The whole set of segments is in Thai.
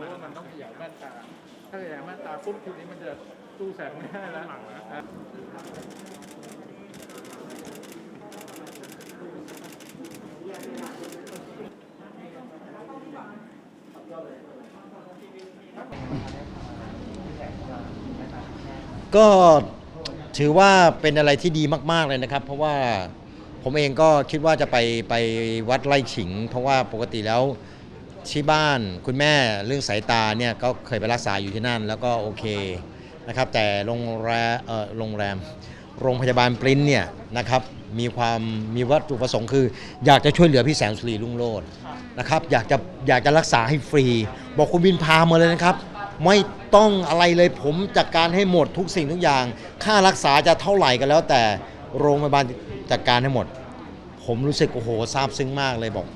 ราะว่ามันต้องขยายม่านตา ถ้าขยายม่านตาปุ๊บทีนี้มันจะสู้แสงไม่ได้แล้วอะก็ถือว่าเป็นอะไรที่ดีมาก ๆ เลยนะครับ เพราะว่าผมเองก็คิดว่าจะไปไปวัดไร่ขิง เพราะว่าปกติแล้ว ที่บ้านคุณแม่เรื่องสายตาเนี่ยก็เคยไปรักษาอยู่ที่นั่น แล้วก็โอเคนะครับแต่โรงแรมเอ่อโรงแรมโรงพยาบาลปริ้นเนี่ยนะครับมีความมีวัตถุประสงค์คือ อยากจะช่วยเหลือพี่แสงสุรีรุ่งโรจน์นะครับอยากจะอยากจะรักษาให้ฟรี บอกคุณบินพามาเลยนะครับ ไม่ต้องอะไรเลยผมจัดการให้หมดทุกสิ่งทุกอย่าง ค่ารักษาจะเท่าไหร่ก็แล้วแต่โรงพยาบาลจัดการให้หมด ผมรู้สึกโอ้โหซาบซึ้งมากเลยบอก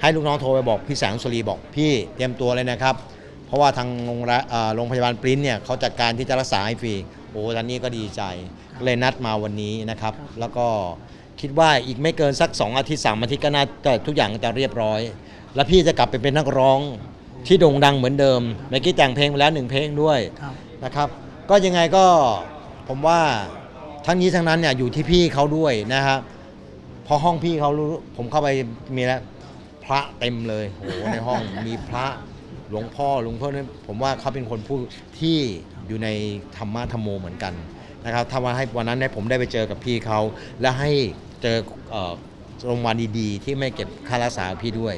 ให้ลูกน้องโทรไปบอกพี่แสงสุรีบอกพี่เตรียมตัวเลยนะครับ เพราะว่าทางโรงแรมเอ่อโรงพยาบาลปริ้นเนี่ยเขาจัดการที่จะรักษาให้ฟรีโอ้ตอนนี้ก็ดีใจเลยนัดมาวันนี้นะครับ แล้วก็คิดว่าอีกไม่เกินสัก 2 อาทิตย์สามอาทิตย์ก็น่าจะทุกอย่างจะเรียบร้อย แล้วพี่จะกลับไปเป็นนักร้องที่โด่งดังเหมือนเดิมเมื่อกี้แต่งเพลงไปแล้วหนึ่งเพลงด้วยครับนะครับก็ยังไงก็ผมว่าทั้งนี้ทั้งนั้นเนี่ยอยู่ที่พี่เขาด้วยนะครับพอห้องพี่เขารู้ผมเข้าไปมีแล้ว พระเต็มเลยโหในห้องมีพระหลวงพ่อหลวงพ่อเนี่ยผมว่าเขาเป็นคนพูดที่อยู่ในธรรมะธรรมโมเหมือนกันนะครับถ้าว่าให้วันนั้นเนี่ยผมได้ไปเจอกับพี่เขา และให้เจอโรงพยาบาลดีๆ ที่ไม่เก็บค่ารักษาพี่ด้วย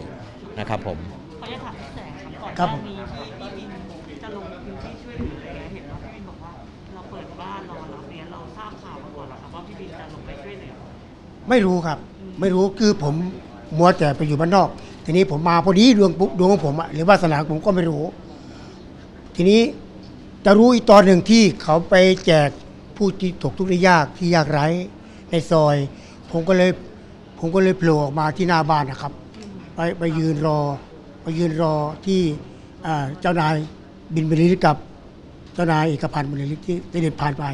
นะครับผมเขาจะถามแสงครับก่อนหน้านี้ที่พี่บินจะลงพื้นที่ช่วยเหลืออะไรเงี้ยเห็นว่าพี่บินบอกว่าเราเปิดบ้านรอรับเนี่ยเราทราบข่าวมาก่อนเหรอครับว่าพี่บินจะลงไปช่วยเหลือไม่รู้ครับ ไม่รู้คือผม มัวแต่ไปอยู่บ้านนอก ทีนี้ผมมาพอดีดวงปุ๊บดวงของผมอะหรือวาสนาผมก็ไม่รู้ ทีนี้จะรู้อีกตอนหนึ่งที่เขาไปแจกผู้ที่ตกทุกข์ได้ยากที่ยากไร้ในซอย ผมก็เลยผมก็เลยโผล่ออกมาที่หน้าบ้านนะครับ ไปไปยืนรอไปยืนรอที่เจ้านายบินบรรลือฤทธิ์กับเจ้านายเอกพันธ์บรรลือฤทธิ์ที่ได้เดินผ่านไป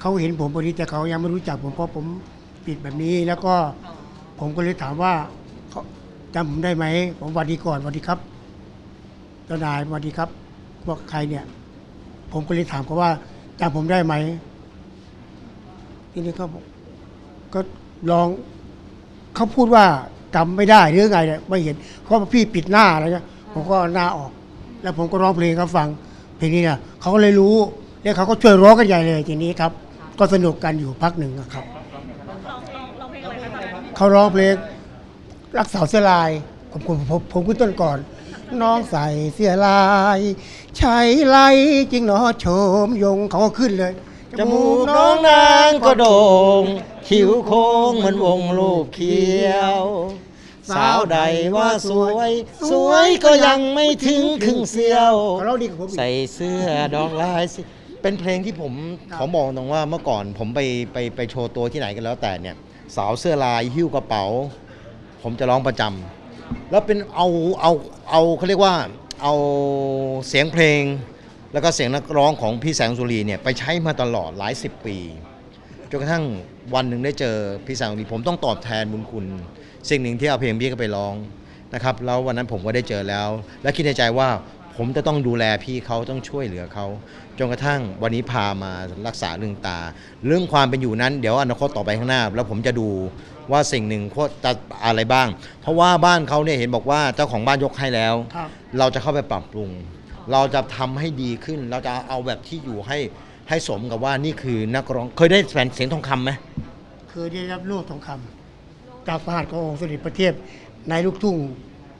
เขาเห็นผมพอดีแต่เขายังไม่รู้จักผมเพราะผมปิดแบบนี้แล้วก็ ผมก็เลยถามว่าจำผมได้ไหมผมวัสดีก่อนวัสดีครับเจ้านายวัสดีครับว่าใครเนี่ย ผมก็เลยถามเขาว่าจำผมได้ไหมทีนี้เขาก็ลองเขาพูดว่าจำไม่ได้หรือไงเนี่ยไม่เห็นเพราะพี่ปิดหน้าอะไรเงี้ยผมก็หน้าออก แล้วผมก็ร้องเพลงเขาฟังเพลงนี้เนี่ยเขาก็เลยรู้แล้วเขาก็ช่วยร้องกันใหญ่เลยทีนี้ครับ ก็สนุกกันอยู่พักหนึ่งครับเราเราเราเพลงอะไรคะ เขาร้องเพลงรักสาวเสื้อลาย ผมผมผมผมขึ้นต้นก่อน น้องใส่เสื้อลายใช้ไลจริงเนาะโฉมยงเขาก็ขึ้นเลยจมูกน้องนางก็โด่งคิ้วโค้งเหมือนวงลูกเขียว สาวใดว่าสวย สวยก็ยังไม่ถึงครึ่งเสี้ยว เขาร้องดีกับผมอีก ใส่เสื้อดอกลายสิ เป็นเพลงที่ผมครับขอบอกตรงว่าเมื่อก่อนผมไปไปไปโชว์ตัวที่ไหนกันแล้วแต่เนี่ย สาวเสื้อลายหิ้วกระเป๋า ผมจะร้องประจำแล้วเป็นเอาเอาเอาเขาเรียกว่าเอาเสียงเพลง แล้วก็เสียงนักร้องของพี่แสงสุรีเนี่ยไปใช้มาตลอดหลายสิบปีจนกระทั่งวันหนึ่งได้เจอพี่แสงสุรีผมต้องตอบแทนบุญคุณ สิ่งหนึ่งที่เอาเพลงพี่ก็ไปร้องนะครับแล้ววันนั้นผมก็ได้เจอแล้ว และคิดในใจว่า ผมจะต้องดูแลพี่เขาต้องช่วยเหลือเขาจนกระทั่งวันนี้พามารักษาเรื่องตา เรื่องความเป็นอยู่นั้นเดี๋ยวอนาคตต่อไปข้างหน้า แล้วผมจะดูว่าสิ่งหนึ่งโคตรจะอะไรบ้าง เพราะว่าบ้านเขาเนี่ยเห็นบอกว่าเจ้าของบ้านยกให้แล้ว ครับ เราจะเข้าไปปรับปรุง เราจะทำให้ดีขึ้น เราจะเอาแบบที่อยู่ให้ให้สมกับว่านี่คือนักร้องเคยได้แฟนเสียงทองคำไหมเคยได้รับโล่ทองคำจากประหารขององค์สมเด็จพระเทพในลูกทุ่ง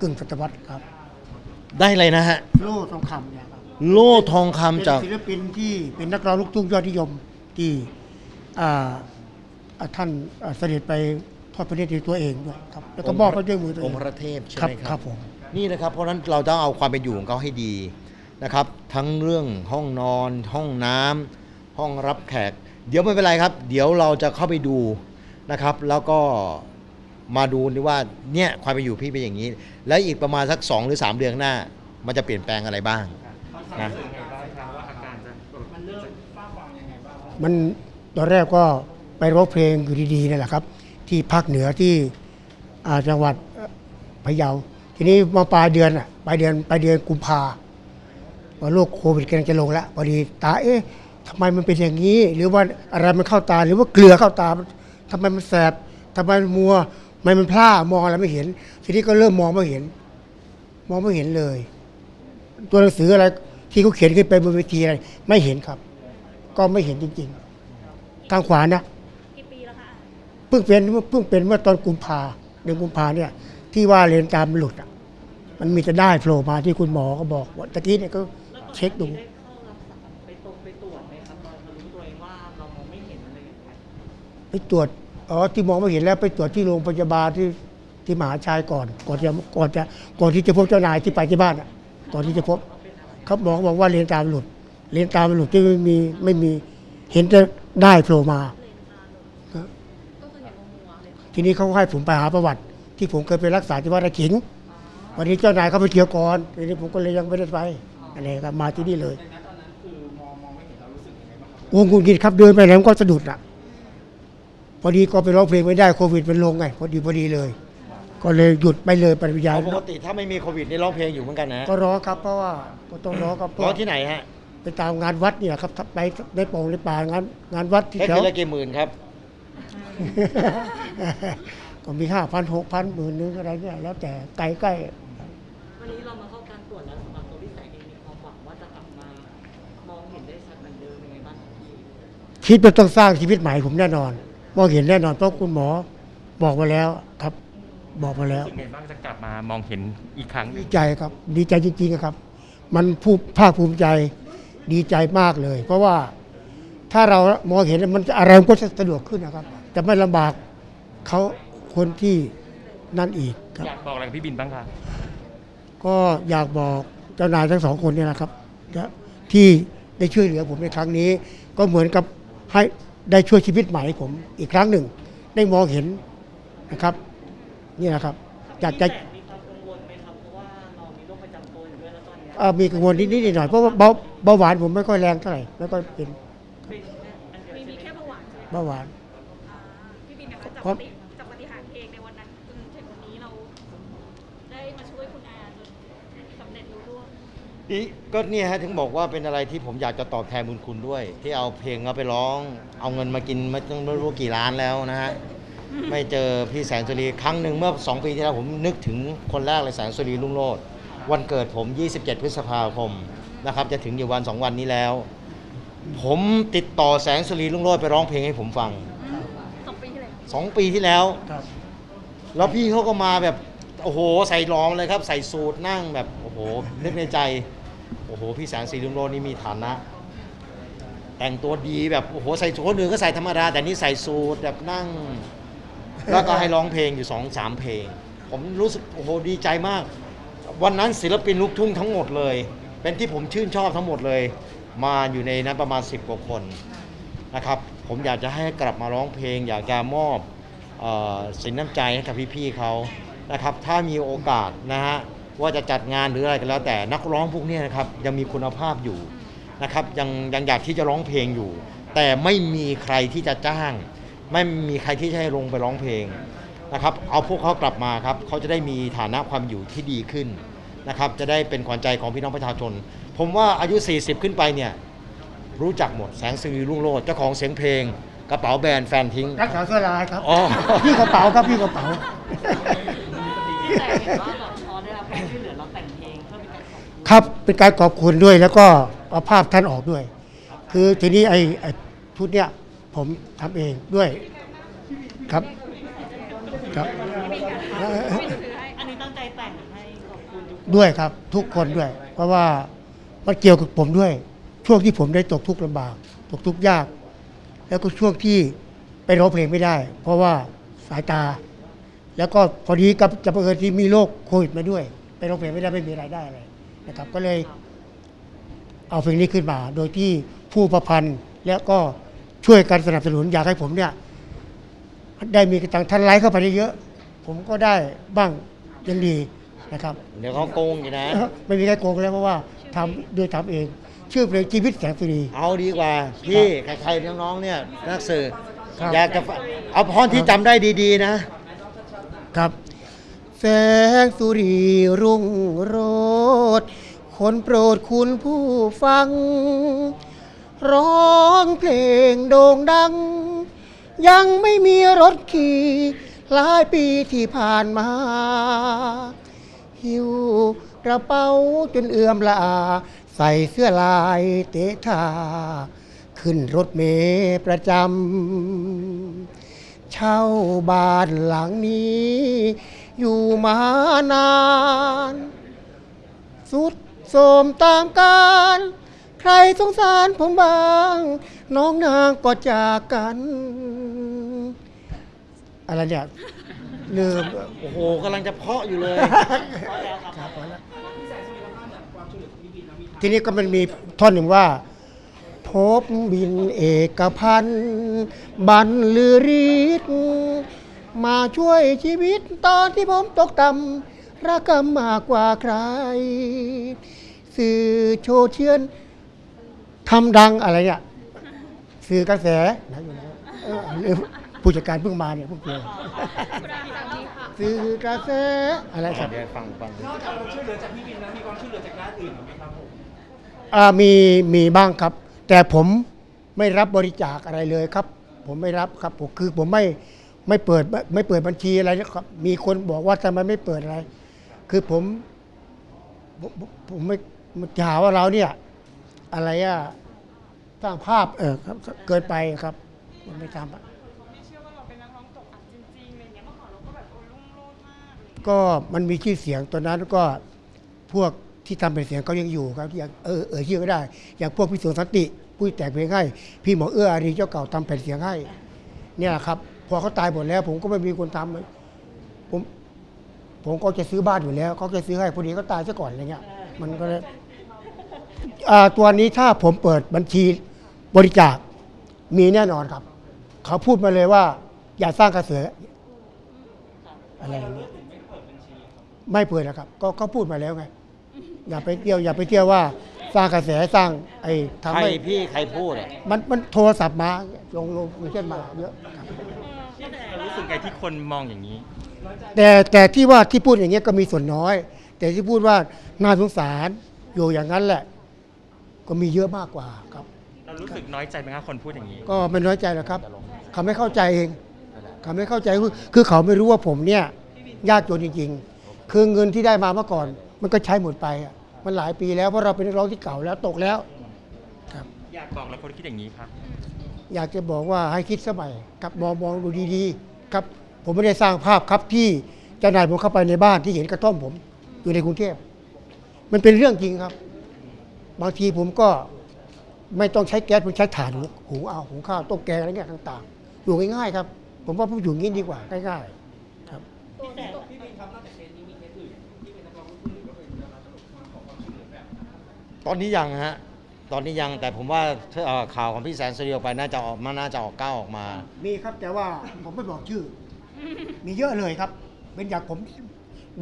กึ่งศตวรรษครับ ได้เลยนะฮะ โล่ทองคำเนี่ยครับโล่ทองคำเป็นจาก ศิลปินที่เป็นนักร้องลูกทุ่งยอดนิยมที่อ่าอ่าท่านอ่าเสด็จไปทอดพระเนตรด้วยตัวเองด้วยครับแล้วก็มอบพระด้วยมือตัวเอองงค์พระเทพใช่ครับไหมคครัรับบผมนี่นะครับเพราะฉะนั้นเราต้องเอาความเป็นอยู่ของเขาให้ดีนะครับ ทั้งเรื่องห้องนอน ห้องน้ำห้องรับแขก เดี๋ยวไม่เป็นไรครับ เดี๋ยวเราจะเข้าไปดูนะครับ แล้วก็ มาดูดีว่าเนี่ยความเป็นอยู่พี่เป็นอย่างนี้ และอีกประมาณสัก 2 หรือ 3 เดือนหน้า มันจะเปลี่ยนแปลงอะไรบ้างนะมันตอนแรกก็ไปร้องเพลงอยู่ดีๆนั่นแหละครับ ที่ภาคเหนือที่อ่าจังหวัดเอ่อพะเยา ทีนี้มาปลายเดือนอะปลายเดือนปลายเดือนกุมภาว่าโรคโควิดกำลังจะลงแล้วพอดีตาเอ๊ะทำไมมันเป็นอย่างนี้ หรือว่าอะไรมันเข้าตา หรือว่าเกลือเข้าตาทำไมมันแสบทำไมมันมัว ทำไมมันพร่ามองอะไรไม่เห็น ทีนี้ก็เริ่มมองไม่เห็น มองไม่เห็นเลย ตัวหนังสืออะไรที่เขาเขียนขึ้นไปบนเวทีอะไรไม่เห็นครับ ก็ไม่เห็นจริงๆทางขวานะกี่ปีแล้วคะเพิ่งเป็นเพิ่งเป็นเมื่อตอนกุมภาเดือนกุมภาเนี่ย ที่ว่าเลนตามหลุดอะ มันมีจะได้โผล่มาที่คุณหมอก็บอกว่าตะกี้เนี่ยก็แล้วก่อนเช็คดูหน้านี้ได้เข้ารักษาไปตรงไปตรวจไหมครับตอนเรารู้ตัวเองว่าเรามองไม่เห็นอะไรอย่างเงี้ยไปตรวจ อ๋อที่มองไม่เห็นแล้วไปตรวจที่โรงพยาบาลที่ที่มหาชัยก่อน ก่อนจะก่อนจะก่อนที่จะพบเจ้านายที่ไปที่บ้านอะก่อนที่จะพบเขาหมอบอกว่าเลนตามหลุด เลนตามหลุดที่ไม่มีไม่มีเห็นจะได้โผล่มาก็คือเห็นมัวๆเลยทีนี้เขาให้ผมไปหาประวัติ ที่ผมเคยไปรักษาที่วัดไร่ขิง วันนี้เจ้านายเขาไปเที่ยวก่อนทีนี้ผมก็เลยยังไม่ได้ไปอะไรครับมาที่นี่เลยวงกุนกินครับเดินไปไหนมันก็สะดุดอะ พอดีก็ไปร้องเพลงไม่ได้โควิดมันลงไงพอดีพอดีเลย ก็เลยหยุดไปเลยปริยายปกติถ้าไม่มีโควิดนี่ร้องเพลงอยู่เหมือนกันนะฮะก็ร้องครับเพราะว่าก็ต้องร้องครับเพร้ราะองที่ไหนฮะไปตามงานวัดเนี่ยครับไปในโป่งในป่างานงานวัดที่ได้แถวคืนละกี่หมื่นครับ ก็มีห้าพันหกพันหมื่นนึงอะไรเนี่ยแล้วแต่ไกลใกล้วันนี้เรามาเข้าการตรวจแล้วสำหรับตัวพี่แสงเองมีความหวังว่าจะกลับมามองเห็นได้ชัดเหมือนเดิมยังไงบ้างครับพี่ คิดว่าต้องสร้างชีวิตใหม่ผมแน่นอน มองเห็นแน่นอนเพราะคุณหมอบอกมาแล้วครับ บอกมาแล้วรู้สึกไงบ้างจะกลับมามองเห็นอีกครั้งหนึ่ดีงใจครับ ดีใจจริงๆครับ มันผู้ภาคภูมิใจดีใจมากเลย เพราะว่าถ้าเรามองเห็นมันจะอะไรมันก็จะสะดวกขึ้นนะครับ จะไม่ลำบากเขาคนที่นั่นอีกครับ อยากบอกอะไรกับพี่บินบ้างคะก็อยากบอกเจ้านายทั้งสองคนเนี่ยนะครับนะที่ได้ช่วยเหลือผมในครั้งนี้ ก็เหมือนกับให้ ได้ช่วยชีวิตใหม่ให้ผมอีกครั้งหนึ่ง ได้มองเห็นนะครับ นี่นะครับอยากจะพี่แสงมีความกังวลไหมครับเพราะว่าเรามีโรคประจำตัวอยู่ด้วยแล้วตอนเนี้ยเอ่อมีกังวลนิดๆหน่อยๆเพราะว่าเบาเบาหวานผมไม่ค่อยแรงเท่าไหร่ไม่ค่อยเป็นเป็นอันเดียวมีใช่มีไหมแค่เบาหวานใช่ไหมเบาหวานอ่าพี่บินนะคะจากครัปบฏิจากปฏิหารย์เพลงในวันนั้นจนถึงวันนี้เราได้มาช่วยคุณอาจนสำเร็จรู้ร่วง อีก็เนี่ยฮะถึงบอกว่าเป็นอะไรที่ผมอยากจะตอบแทนบุญคุณด้วย ที่เอาเพลงเอาไปร้อง เอาเงินมากินมาตั้งไม่รู้กี่ล้านแล้วนะฮะไม่เจอพี่แสงสุรีครั้งหนึ่งเมื่อ 2 ปีที่แล้วผมนึกถึงคนแรกเลยแสงสุรีรุ่งโรจน์วันเกิดผม 27 พฤษภาคมนะครับ จะถึงอยู่วัน 2 วันนี้แล้ว ผมติดต่อแสงสุรีรุ่งโรจน์ไปร้องเพลงให้ผมฟังสองปีที่แล้ว2ปีที่แล้ว ครับแล้วพี่เขาก็มาแบบ โอ้โห ใส่รองเลยครับ ใส่สูทนั่งแบบ โอ้โหนึกในใจ โอ้โห พี่แสงสีลุงโรจน์นี่มีฐานะ แต่งตัวดีแบบโอ้โหใส่คนอื่นก็ใส่ธรรมดา แต่นี่ใส่สูทแบบนั่ง แล้วก็ให้ร้องเพลงอยู่สองสามเพลง ผมรู้สึกโอ้โหดีใจมาก วันนั้นศิลปินลูกทุ่งทั้งหมดเลย เป็นที่ผมชื่นชอบทั้งหมดเลย มาอยู่ในนั้นประมาณ 10กว่าคนนะครับ ผมอยากจะให้กลับมาร้องเพลง อยากจะมอบออสินน้ำใจให้กับพี่ๆเขานะครับ ถ้ามีโอกาสนะฮะ ว่าจะจัดงานหรืออะไรก็แล้วแต่นักร้องพวกเนี้ยนะครับยังมีคุณภาพอยู่นะครับยังยังอยากที่จะร้องเพลงอยู่ แต่ไม่มีใครที่จะจ้าง ไม่มีใครที่จะให้ลงไปร้องเพลงนะครับเอาพวกเขากลับมาครับเขาจะได้มีฐานะความอยู่ที่ดีขึ้นนะครับจะได้เป็นขวัญใจของพี่น้องประชาชน ผมว่าอายุ 40 ขึ้นไปเนี่ยรู้จักหมดแสงสีรุ่งโรจน์เจ้าของเสียงเพลง กระเป๋าแบรนด์แฟนทิ้งรักษาเสื้อลายครับอ๋อพี่กระเป๋าครับพี่กระเป๋า พี่แสงเห็นว่าแบบพอได้รับความช่วยเหลือเราแต่งเพลงเพื่อเป็นการขอบคุณครับเป็นการขอบคุณด้วยแล้วก็เอาภาพท่านออกด้วย คือทีนี้ไอ้ไอ้ชุดเนี้ยผมทำเองด้วยครับครับพี่บินถือให้อันนี้ตั้งใจแต่งให้ขอบคุณทุกคนด้วยครับทุกคนด้วย เพราะว่ามันเกี่ยวกับผมด้วย ช่วงที่ผมได้ตกทุกข์ลำบาก ตกทุกข์ยาก แล้วก็ช่วงที่ไปร้องเพลงไม่ได้ เพราะว่าสายตา แล้วก็พอดีกับจะเผอิญที่มีโรคโควิดมาด้วย ไปร้องเพลงไม่ได้ไม่มีรายได้อะไรนะครับ ก็เลยเอาเพลงนี้ขึ้นมา โดยที่ผู้ประพันธ์แล้วก็ช่วยกันสนับสนุนอยากให้ผมเนี่ย ได้มีกระตังท่านไลค์เข้าไปได้เยอะ ผมก็ได้บ้างยังดีนะครับ เดี๋ยวเขาโกงอยู่นะ ไม่มีใครโกงแล้วเพราะว่าทำด้วยทำเอง ชื่อเพลงชีวิตแสงสุรี เอาดีกว่าพี่ใครๆน้องๆเนี่ยนักสื่อครับ อยากจะฝเอาพรที่จำได้ดีๆนะ ครับ แสงสุรีรุ่งโรดคนโปรดคุณผู้ฟัง ร้องเพลงโด่งดัง ยังไม่มีรถขี่หลายปีที่ผ่านมา หิวกระเป๋าจนเอื่อมละอา ใส่เสื้อลายเตะทาขึ้นรถเมล์ประจำ เช่าบ้านหลังนี้ อยู่มานาน สุดโสมตามการ ใครสงสารผมบ้าง น้องนางก็จากกัน อะไรเนี่ยลืมโอ้โหกำลังจะเพาะอยู่เลยครับพอแล้วทีนี้ก็มันมีท่อนหนึ่งว่า พบบินเอกพันธ์บันลือฤทธิ์ มาช่วยชีวิตตอนที่ผมตกต่ำรักกมากกว่าใคร สื่อโชว์เชียนทำดังอะไรเนี่ยสื่อกระแสนะอยู่นะเออเรื่องผู้จัดการเพิ่งมาเนี่ยเพิ่งเจอสื่อกระแสอะไรครับเดี๋ยวฟังฟังอ่ามีมีบ้างครับ แต่ผมไม่รับบริจาคอะไรเลยครับ ผมไม่รับครับผมคือผมไม่ ไม่เปิดไม่ไม่เปิดบัญชีอะไรนะครับมีคนบอกว่าทำไมไม่เปิดอะไร คือผมผมผม ผมไม่จะหาว่าเราเนี่ย อะไรอะสร้างภาพเออครับเกินไปครับผมไม่ทำอะไม่เชื่อว่าเราเป็นนักร้องตกอับจริงๆอะไรเงี้ยเมื่อก่อนเราก็แบบโอ้รุ่งโรจน์มากก็มันมีชื่อเสียงตอนนั้นก็พวกที่ทำเป็นเสียงเขายังอยู่ครับอย่างเออเออชื่อก็ได้ อย่างพวกพี่สวนสันติผู้แต่งเพลงให้ พี่หมอเอื้ออารีเจ้าเก่าทำแผ่นเสียงให้ เนี่ยครับ พอเขาตายหมดแล้ว ผมก็ไม่มีคนทำผมผมก็จะซื้อบ้านอยู่แล้วเขาจะซื้อให้พอดีเขาตายซะก่อนอะไรเงี้ย มันก็เลยอ่าตัวนี้ถ้าผมเปิดบัญชีบริจาคมีแน่นอนครับ เขาพูดมาเลยว่า อย่าสร้างกระแสอะไรอย่างเงี้ยไม่เปิดนะครับ ก็ก็พูดมาแล้วไงอย่าไปเที่ยวอย่าไปเที่ยวว่าสร้างกระแสสร้างไอ้ทำใครให้พี่ใครพูดอะมันมันโทรศัพท์มาลงลงลงเช่นมาเยอะครับ รู้สึกไงที่คนมองอย่างนี้ แต่แต่ที่ว่าที่พูดอย่างเงี้ยก็มีส่วนน้อย แต่ที่พูดว่าน่าสงสารอยู่อย่างนั้นแหละ ก็มีเยอะมากกว่าครับ เรารู้สึกน้อยใจไหมครับคนพูดอย่างนี้ ก็ไม่น้อยใจหรอกครับ เขาไม่เข้าใจเอง เขาไม่เข้าใจคือคือเขาไม่รู้ว่าผมเนี่ย ยากจนจริง ๆ คือเงินที่ได้มาเมื่อก่อน มันก็ใช้หมดไปอะมันหลายปีแล้วเพราะเราเป็นนักร้องที่เก่าแล้วตกแล้วครับอยากบอกแล้วคนคิดอย่างนี้ครับ อยากจะบอกว่าให้คิดสมัยครับมองมองดูดีๆครับ ผมไม่ได้สร้างภาพครับที่เจ้านายผมเข้าไปในบ้านที่เห็นกระท่อมผมอยู่ในกรุงเทพมันเป็นเรื่องจริงครับ บางทีผมก็ไม่ต้องใช้แก๊สผมใช้ถ่านหุงเอาหุงข้าวต้มแกงอะไรเงี้ยต่างๆอยู่ง่ายๆครับ ผมว่าผมอยู่อย่างนี้ดีกว่าง่ายๆครับตอนนี้ยังฮะ ตอนนี้ยังแต่ผมว่าถ้าเอ่อข่าวของพี่แสนสุริโออกไปน่าจะออกมาน่าจะออกก้าวออกมา มีครับแต่ว่าผมไม่บอกชื่อ มีเยอะเลยครับ เป็นอย่างผม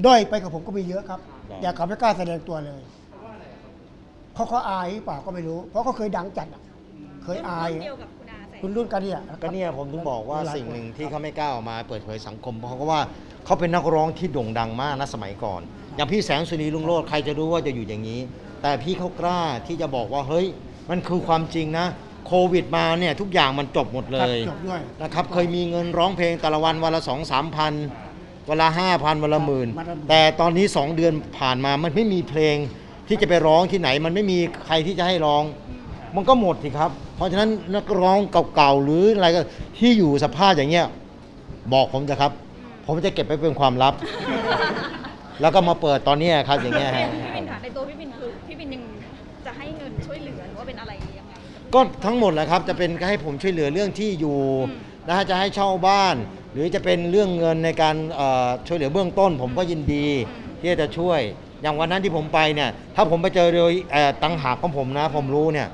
ด้อยไปกับผมก็มีเยอะครับ ครับ อยากเขาไม่กล้าแสดงตัวเลยเพราะเขาอายหรือเปล่าก็ไม่รู้ เพราะเขาเคยดังจัดอะเคยอายเดียวกับคุณอาแสง คุณรุ่นกันเนี่ยก็เนี่ยผมถึงบอกว่าหลยสิ่งคนหนึ่งที่เขาไม่กล้าออกมาเปิดเผยสังคม เพราะว่าเขาเป็นนักร้องที่โด่งดังมากนะสมัยก่อน อย่างพี่แสงสุนีลุงโรดใครจะรู้ว่าจะอยู่อย่างนี้ แต่พี่เขากล้าที่จะบอกว่าเฮ้ย มันคือความจริงนะ โควิดมาเนี่ยทุกอย่างมันจบหมดเลครับยจบด้วยนะครับเคยมีเงินร้องเพลงแต่ละวันวันละสองสามพันวันละห้าพันวันละหมื่นวันละหมื่นแต่ตอนนี้สองเดือนผ่านมามันไม่มีเพลงที่จะไปร้องที่ไหน มันไม่มีใครที่จะให้ร้อง มันก็หมดสิครับ เพราะฉะนั้นนักร้องเก่าๆหรืออะไรก็ที่อยู่สภาพอย่างเงี้ยบอกผมจะครับ ผมจะเก็บไว้เป็นความลับ แล้วก็มาเปิดตอนเนี้ยครับอย่างเงี้ยฮะ ก็ทั้งหมดแหละครับจะเป็นให้ผมช่วยเหลือเรื่องที่อยู่อืมนะฮะจะให้เช่าบ้าน หรือจะเป็นเรื่องเงินในการเอ่อช่วยเหลือเบื้องต้น ผมก็ยินดีที่จะช่วย อย่างวันนั้นที่ผมไปเนี่ยถ้าผมไปเจอโดยเอ่อตังหากของผมนะ ผมรู้เนี่ย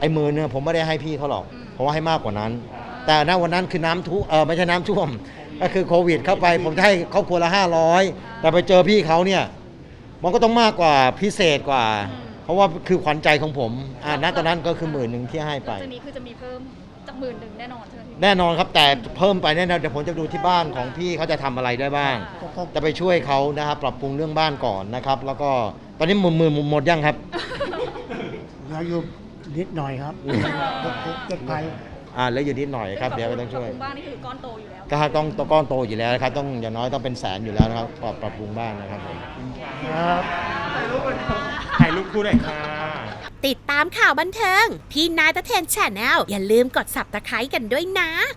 ไอ้หมือเนี่ยผมไม่ได้ให้พี่เขาหรอกผมว่าให้มากกว่านั้น แต่ณวันนั้นคือน้ำท่วมเออไม่ใช่น้ำท่วม ก็คือโควิดเข้าไป ผมจะให้ครอบครัวละห้าร้อยแต่ไปเจอพี่เขาเนี่ย มันก็ต้องมากกว่าพิเศษกว่า เพราะว่าคือขวัญใจของผมอ่าณตอนนั้นก็คือหมื่นหนึ่งที่ให้ไปหลังจากนี้คือจะมีเพิ่มจากหมื่นหนึ่งแน่นอนใช่ไหมพี่ แน่นอนครับแต่เพิ่มไปแน่นอนเดี๋ยวผมจะดูที่บ้านของพี่เขาจะทำอะไรได้บ้างก็ก็จะไปช่วยเขานะครับปรับปรุงเรื่องบ้านก่อนนะครับ แล้วก็ตอนนี้หมื่นหมื่นหมดยังครับ เหลืออยู่นิดหน่อยครับเจ็ดพัน อ่าเหลืออยู่นิดหน่อยครับเดี๋ยวก็ต้องช่วยปรับปรุบ้านนี่คือก้อนโตอยู่แล้ว ก็ต้องต้องก้อนโตอยู่แล้วนะครับต้องอย่างน้อยต้องเป็นแสนอยู่แล้วนะครับปรับปรับปรุงบ้านนะครับผม ครับถ่ายรูปคู่หน่อยค่ะ ติดตามข่าวบันเทิง ที่นายตะเทนแชนแนลอย่าลืมกด subscribe กันด้วยนะ